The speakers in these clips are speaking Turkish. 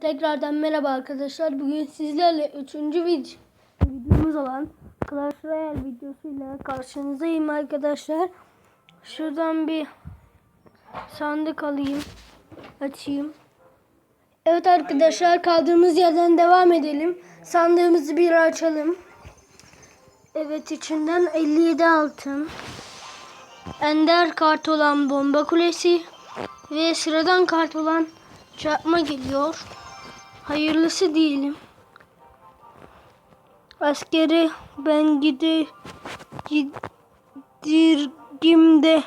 Tekrardan merhaba arkadaşlar. Bugün sizlerle 3. video videomuz olan Clash Royale videosuyla karşınızdayım arkadaşlar. Şuradan bir sandık alayım. Açayım. Evet arkadaşlar kaldığımız yerden devam edelim. Sandığımızı bir açalım. Evet içinden 57 altın. Ender kart olan bomba kulesi ve sıradan kart olan çarpma geliyor. Hayırlısı değilim. Askeri ben gide gidirgimde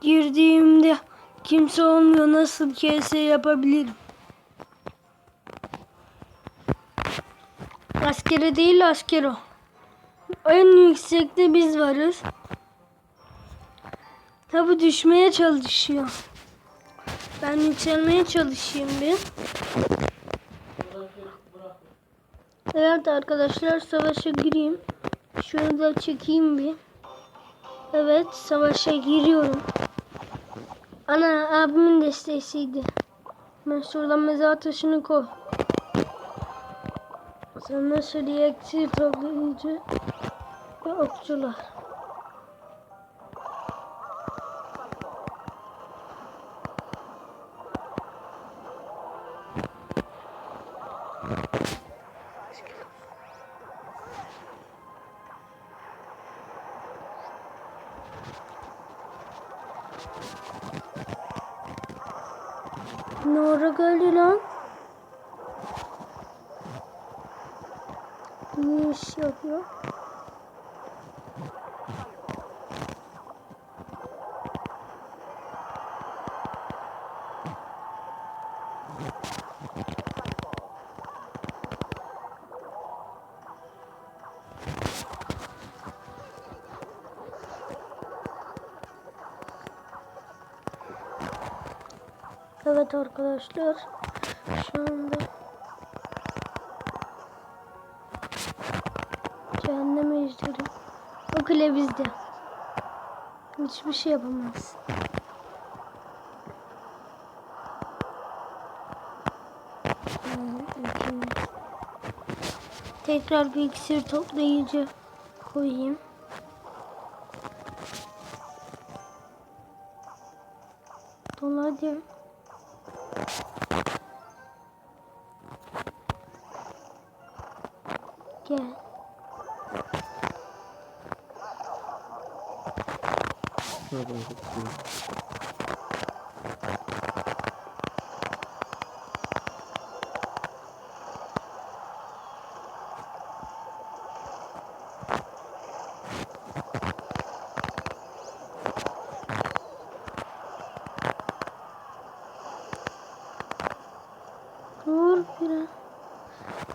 girdiğimde kimse olmuyor nasıl kese yapabilirim? Askeri değil asker o. En yüksekte biz varız. Tabi düşmeye çalışıyor. Ben yükselmeye çalışayım bir. Evet arkadaşlar savaşa gireyim. Şunu da çekeyim bir. Evet savaşa giriyorum. Ana abimin desteğiydi. Ben şuradan mezar taşını koy. Şuraya eksi toplayıcı ve okçular. Ne ara geldi lan? Ne iş yapıyor? Evet arkadaşlar. Şu anda Cehennem ejderi. O kule bizde. Hiçbir şey yapamaz. Tekrar bir iksir toplayıcı koyayım. Dolu hadi. Gel. Dur biraz.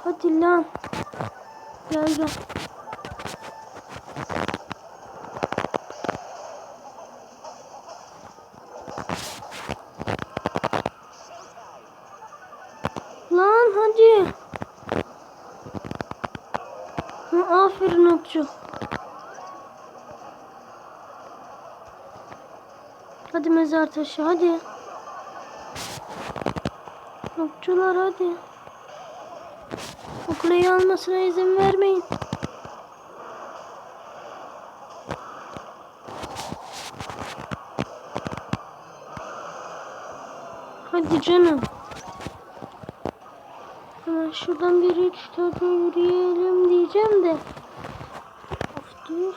Hadi lan. Gel gel. Lan hadi. Ha, aferin okçu. Hadi mezar taşı hadi. Okçular hadi. O almasına izin vermeyin. Hadi canım. Hemen şuradan bir üç dört yürüyelim diyeceğim de. Of dur.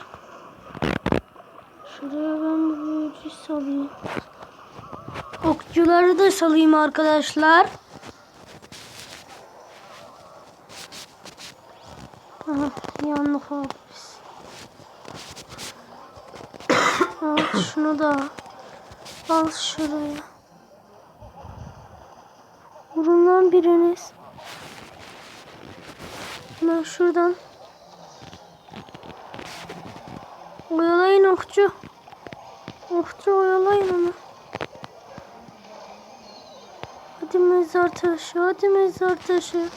Şuraya ben bir büyücü salayım. Okçuları da salayım arkadaşlar. Aha, yanlış oldu biz. Al şunu da. Al şuraya. Vurun lan biriniz. Hemen şuradan. Oyalayın okçu. Okçu oyalayın onu. Hadi mezar taşı, hadi mezar taşı.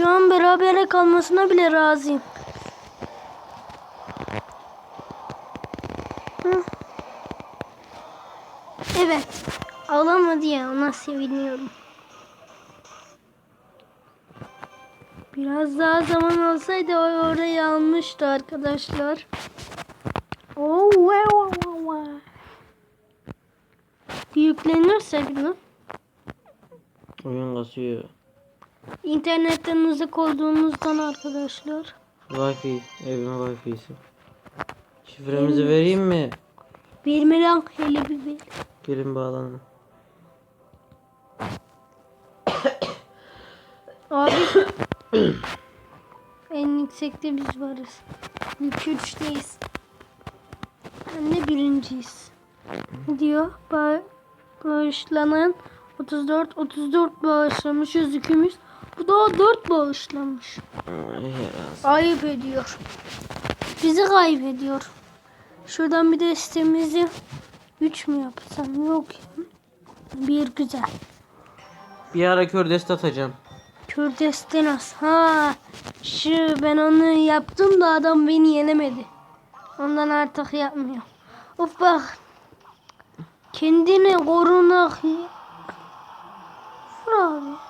Şu an berabere kalmasına bile razıyım. Evet. Alamadı ya. Ona seviniyorum. Biraz daha zaman alsaydı o orayı almıştı arkadaşlar. Oh, wow, wow. Yüklenirse bunu. Oyun kasıyor internetten uzak olduğumuzdan arkadaşlar. Wi-Fi. Evin Wi-Fi'si. Şifremizi vereyim mi? Bir merak hele bir bir. Gelin bağlanın. Abi en yüksekte biz varız. İlk üçteyiz. Hem de birinciyiz. Diyor. Ba bağışlanan 34 34 bağışlamışız ikimiz. Bu da 4 bağışlamış. Ayıp ediyor. Bizi kaybediyor. Şuradan bir de sitemizi 3 mü yapsam? Yok ya. Bir güzel. Bir ara kör dest atacağım. Kürdestinas. Ha, şu ben onu yaptım da adam beni yenemedi. Ondan artık yapmıyor. Of bak. Kendini korunak. Vur abi.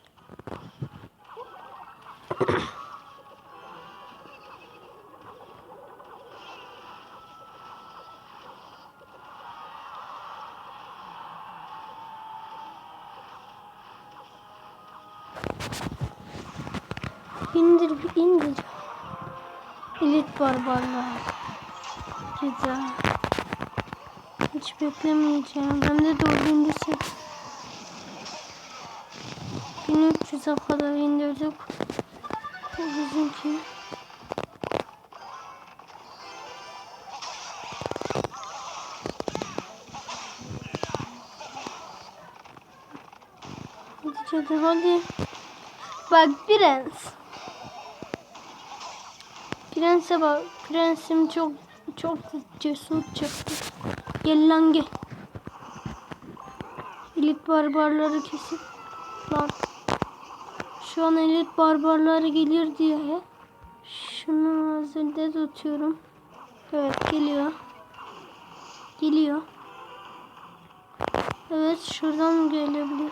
İndir bir indir. Elit barbarlar. Güzel. Hiç beklemeyeceğim. Hem de dördüncü set. 1300'e kadar indirdik. Bu bizimki. Hadi cadı hadi. Bak prens. Prense bak. Prensim çok çok cesur çıktı. Gel lan gel. Elit barbarları kesip lan. Şu an elit barbarları gelir diye şunu hazırda tutuyorum. Evet geliyor. Geliyor. Evet şuradan gelebilir.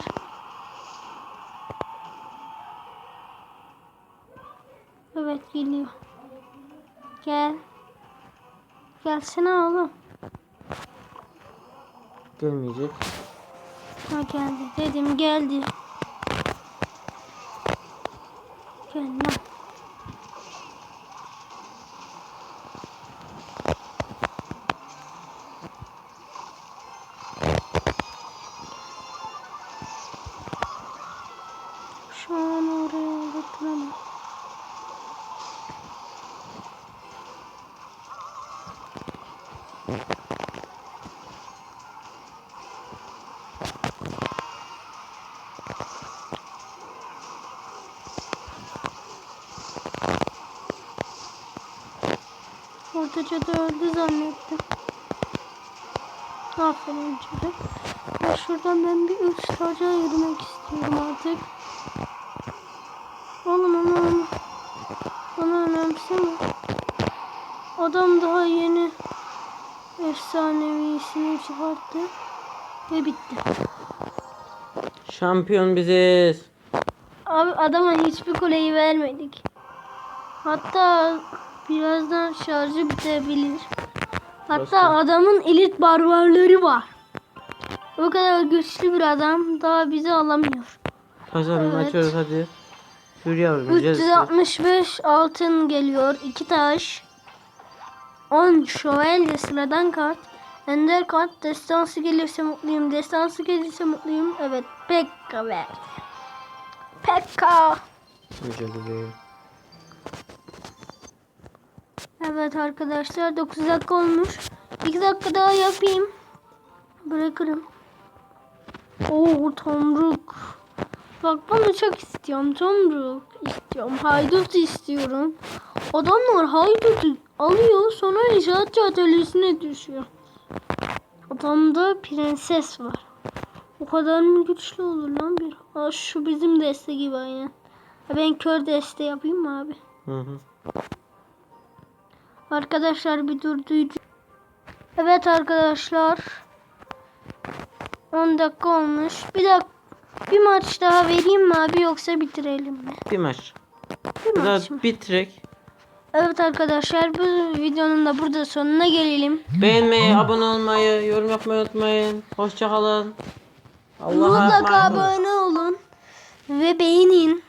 Evet geliyor. Gel. Gelsene oğlum. Gelmeyecek. Ha geldi. Dedim geldi. Gel lan. Orta cadı öldü zannettim. Aferin cadı. Ya şuradan ben bir üç tacığa yürümek istiyorum artık. Oğlum onu onu. Onu önemseme. Adam daha yeni efsanevisini çıkarttı. Ve bitti. Şampiyon biziz. Abi adama hiçbir kuleyi vermedik. Hatta birazdan şarjı bitebilir. Hatta Nasıl? adamın elit barbarları var. O kadar güçlü bir adam daha bizi alamıyor. Kazanın Evet. açıyoruz hadi. Yavrum. gel. 365 altın geliyor. 2 taş. 10 şövalye sıradan kart. Ender kart. Destansı gelirse mutluyum. Destansı gelirse mutluyum. Evet. Pekka verdi. Pekka. Mücadele. Evet arkadaşlar 9 dakika olmuş. 2 dakika daha yapayım. Bırakırım. Oo tomruk. Bak bunu çok istiyorum. Tomruk istiyorum. Haydut istiyorum. Adamlar haydutu alıyor sonra inşaatçı atölyesine düşüyor. Adamda prenses var. O kadar mı güçlü olur lan bir? Aa, şu bizim deste gibi aynen. Ben kör deste yapayım mı abi? Hı hı. Arkadaşlar bir durduydu. Evet arkadaşlar. 10 dakika olmuş. Bir dakika bir maç daha vereyim mi abi yoksa bitirelim mi? Bir maç. Bir Bu da maç mı? bitirek. Evet arkadaşlar bu videonun da burada sonuna gelelim. Beğenmeyi, abone olmayı, yorum yapmayı unutmayın. Hoşçakalın. Allah'a Mutlaka emanet olun. abone olun ve beğenin.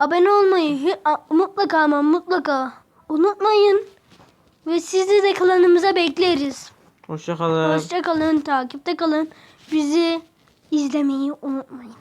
Abone olmayı hi- a- mutlaka ama mutlaka unutmayın. Ve sizi de klanımıza bekleriz. Hoşçakalın. Hoşça kalın, takipte kalın. Bizi izlemeyi unutmayın.